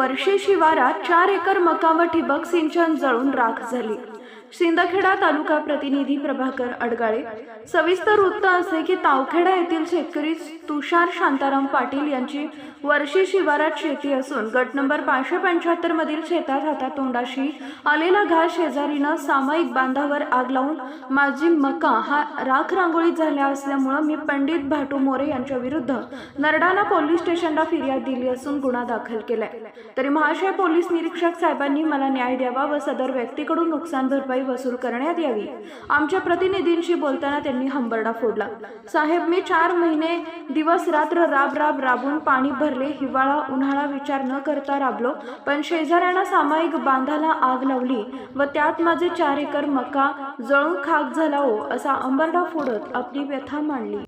वर्षे शिवारात चार एकर मका व ठिबक सिंचन जळून राख झाली. शिंदखेडा तालुका प्रतिनिधी प्रभाकर अडगाळे. सविस्तर वृत्त असे की तावखेडा येथील शेतकरी तुषार शांताराम पाटील यांची वर्षी शिवारात शेती असून गट नंबर पाचशे पंच्याहत्तर मधील शेतात हातातोंडाशी आलेला घास शेजारीनं सामायिक बांधावर आग लावून माझी मका हा राख रांगोळीत झाल्या असल्यामुळं मी पंडित भाटू मोरे यांच्या विरुद्ध नरडाणा पोलीस स्टेशनला फिर्याद दिली असून गुन्हा दाखल केलाय. तरी महाशय पोलीस निरीक्षक साहेबांनी मला न्याय द्यावा व सदर व्यक्तीकडून नुकसान भरपाई वसूल करण्यात यावी. आमच्या प्रतिनिधींशी बोलताना त्यांनी हंबरडा फोडला. साहेब मी चार महिने दिवस रात्र राब राब राबून पाणी भरले हिवाळा उन्हाळा विचार न करता राबलो पण शेजाऱ्यांना सामायिक बांधाला आग लावली व त्यात माझे चार एकर मका जळून खाक झाला हो असा अंबरडा फोडत आपली व्यथा मांडली.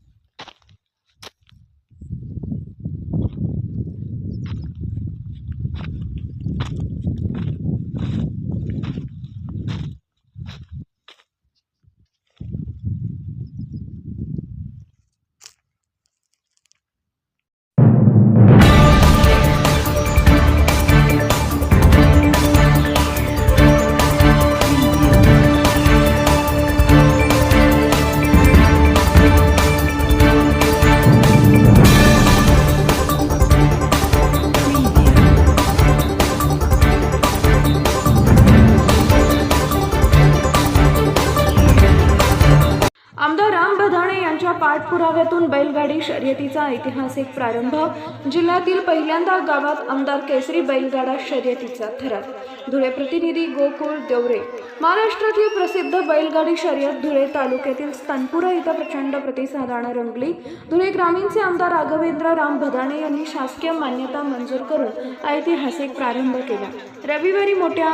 राम बधाणे यांच्या पाठपुराव्यातून बैलगाडी शर्यतीचा ऐतिहासिक प्रारंभ. जिल्ह्यातील पहिल्यांदा गावात आमदार केसरी बैलगाडा शर्यतीचा ठराव धुळे प्रतिनिधी गोकुळ देवरे. महाराष्ट्रातील प्रसिद्ध बैलगाडी शर्यत धुळे तालुक्यातील स्तनपुरा इथं प्रचंड प्रतिसादानं रंगली. धुळे ग्रामीणचे आमदार राघवेंद्र राम भदाणे यांनी शासकीय मान्यता मंजूर करून ऐतिहासिक प्रारंभ केला. रविवारी मोठ्या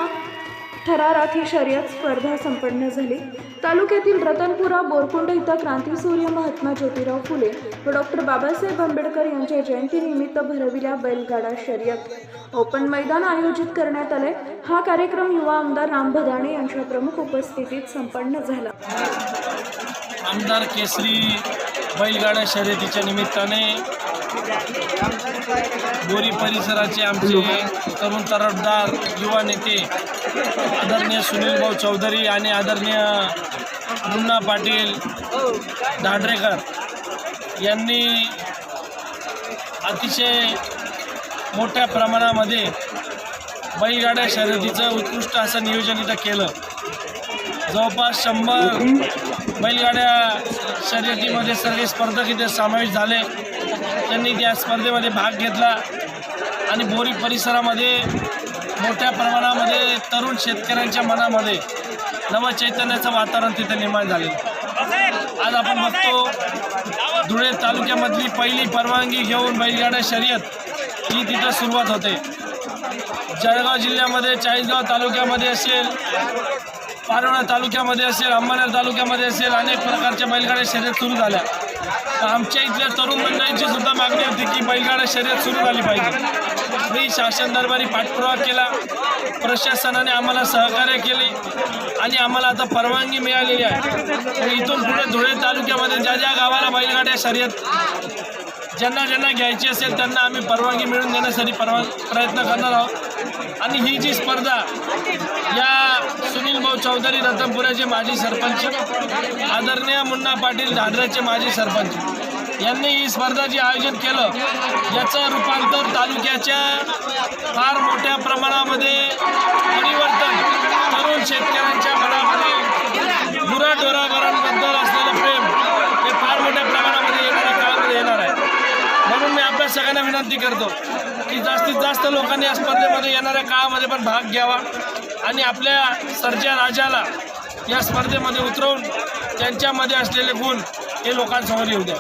थरारात ही शर्यत स्पर्धा संपन्न झाली. तालुक्यातील रतनपुरा बोरकुंड इथं क्रांतीसूर्य महात्मा ज्योतिराव फुले व डॉक्टर बाबासाहेब आंबेडकर यांच्या जयंतीनिमित्त भरविल्या बैलगाडा शर्यत. ओपन मैदान आयोजित करण्यात आले हा कार्यक्रम युवा आमदार राम भदाणे यांच्या प्रमुख उपस्थितीत संपन्न झाला. आमदार केसरी बैलगाडा शर्यतीच्या निमित्ताने बोरी परिसराचे आमचे तरुण तरफदार युवा नेते आदरणीय सुनील भाऊ चौधरी आणि आदरणीय मुन्ना पाटील दांड्रेकर यांनी अतिशय मोठ्या प्रमाणामध्ये बैलगाड्या शर्यतीचं उत्कृष्ट असं नियोजन इथं केलं. जवळपास शंभर बैलगाड्या शर्यतीमध्ये सर्व स्पर्धक इथे समावेश झाले. त्यांनी त्या स्पर्धेमध्ये भाग घेतला आणि बोरी परिसरामध्ये मोठ्या प्रमाणामध्ये तरुण शेतकऱ्यांच्या मनामध्ये नवचैतन्याचं वातावरण तिथे निर्माण झाले आज आपण बघतो धुळे तालुक्यामधली पहिली परवानगी घेऊन बैलगाड्या शर्यत ही तिथं सुरुवात होते. जळगाव जिल्ह्यामध्ये चाळीसगाव तालुक्यामध्ये असेल पारोळा तालुक्यामध्ये असेल अंबरनाथ तालुक्यामध्ये असेल अनेक प्रकारच्या बैलगाड्या शर्यत सुरू झाल्या. तर आमच्या इथल्या तरुण मंडळींची सुद्धा मागणी होती की बैलगाड्या शर्यत सुरू झाली पाहिजे. मी शासन दरबारी पाठपुरावा केला. प्रशासनाने आम्हाला सहकार्य केले आणि आम्हाला आता परवानगी मिळालेली आहे. इथून पुढे धुळे तालुक्यामध्ये ज्या ज्या गावाला बैलगाड्या शर्यत ज्यांना ज्यांना घ्यायची असेल त्यांना आम्ही परवानगी मिळून देण्यासाठी परवा प्रयत्न करणार आहोत. आणि ही जी स्पर्धा या सुनील भाऊ चौधरी रतनपुराचे माजी सरपंच आदरणीय मुन्ना पाटील दादराचे माजी सरपंच. यांनी ही स्पर्धा जे आयोजन केलं याचं रूपांतर तालुक्याच्या फार मोठ्या प्रमाणामध्ये परिवर्तन तरुण शेतकऱ्यांच्या मनामध्ये गुराढोरावरांबद्दल असलेलं प्रेम हे फार मोठ्या प्रमाणामध्ये येणाऱ्या काळामध्ये येणार आहे. म्हणून मी आपल्या सगळ्यांना विनंती करतो की जास्तीत जास्त लोकांनी या स्पर्धेमध्ये येणाऱ्या काळामध्ये पण भाग घ्यावा. आणि आपल्या सरच्या राजाला या स्पर्धेमध्ये उतरवून त्यांच्यामध्ये असलेले गुण हे लोकांसमोर येऊ द्या.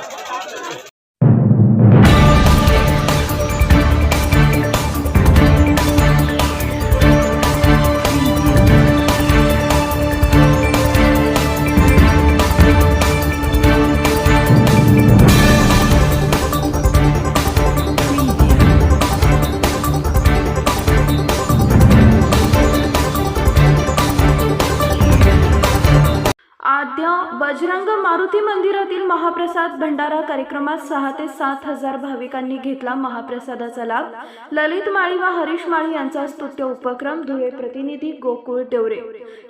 कार्यक्रमात सहा ते सात हजार भाविकांनी घेतला महाप्रसादाचा लाभ. ललित माळी व हरीश माळी यांचा स्तुत्य उपक्रम धुळे प्रतिनिधी गोकुळ देवरे.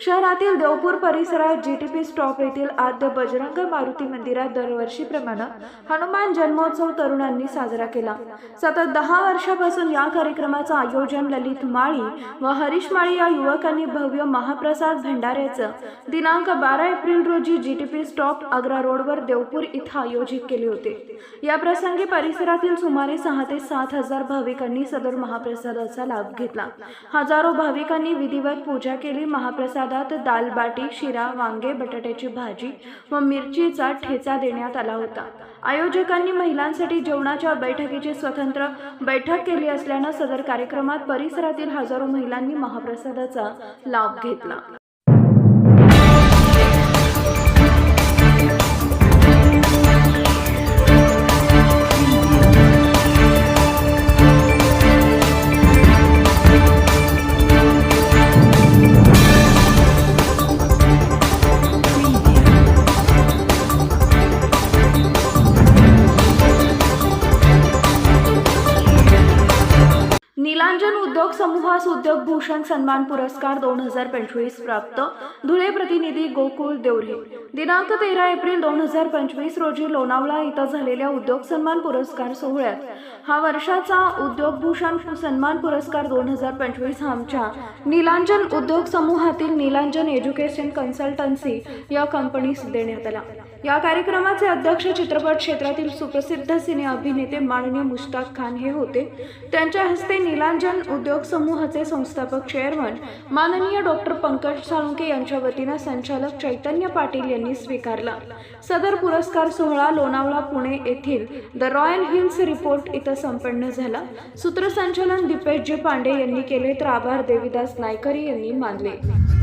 शहरातील देवपूर परिसरात जीटीपी स्टॉप येथील आद्य बजरंग मारुती मंदिरात दरवर्षीप्रमाणे हनुमान जन्मोत्सव तरुणांनी साजरा केला. सतत दहा वर्षापासून या कार्यक्रमाचं आयोजन ललित माळी व हरीश माळी या युवकांनी भव्य महाप्रसाद भंडाऱ्याचं दिनांक बारा एप्रिल रोजी जीटीपी स्टॉप आग्रा रोडवर देवपूर इथं आयोजित केले होते. या प्रसंगी परिसरातील सुमारे सहा ते सात हजार भाविकांनी सदर महाप्रसादाचा लाभ घेतला. हजारो भाविकांनी विधिवत पूजा केली. महाप्रसादात दाल बाटी शिरा वांगे बटाट्याची भाजी व मिरचीचा ठेचा देण्यात आला होता. आयोजकांनी महिलांसाठी जेवणाच्या बैठकीची स्वतंत्र बैठक केली असल्यानं सदर कार्यक्रमात परिसरातील हजारो महिलांनी महाप्रसादाचा लाभ घेतला. समूहास उद्योग भूषण सन्मान पुरस्कार दोन हजार पंचवीस प्राप्त. धुळे प्रतिनिधी गोकुळ देवरे. दिनांक तेरा एप्रिल दोन हजार पंचवीस रोजी लोणावळा इथं झालेल्या उद्योग सन्मान पुरस्कार सोहळ्यात. हा वर्षाचा उद्योग भूषण सन्मान पुरस्कार दोन हजार पंचवीस हा आमच्या नीलांजन उद्योग समूहातील नीलांजन एज्युकेशन कन्सल्टन्सी या कंपनीस देण्यात आला. या कार्यक्रमाचे अध्यक्ष चित्रपट क्षेत्रातील सुप्रसिद्ध सिने अभिनेते माननीय मुश्ताक खान हे होते. त्यांच्या हस्ते नीलांजन उद्योग समूहाचे संस्थापक चेअरमन माननीय डॉक्टर पंकज साळुंके यांच्या वतीनं संचालक चैतन्य पाटील यांनी स्वीकारला. सदर पुरस्कार सोहळा लोणावळा पुणे येथील द रॉयल हिल्स रिपोर्ट इथं संपन्न झाला. सूत्रसंचालन दीपेशजी पांडे यांनी केले तर आभार देविदास नायकरी यांनी मानले.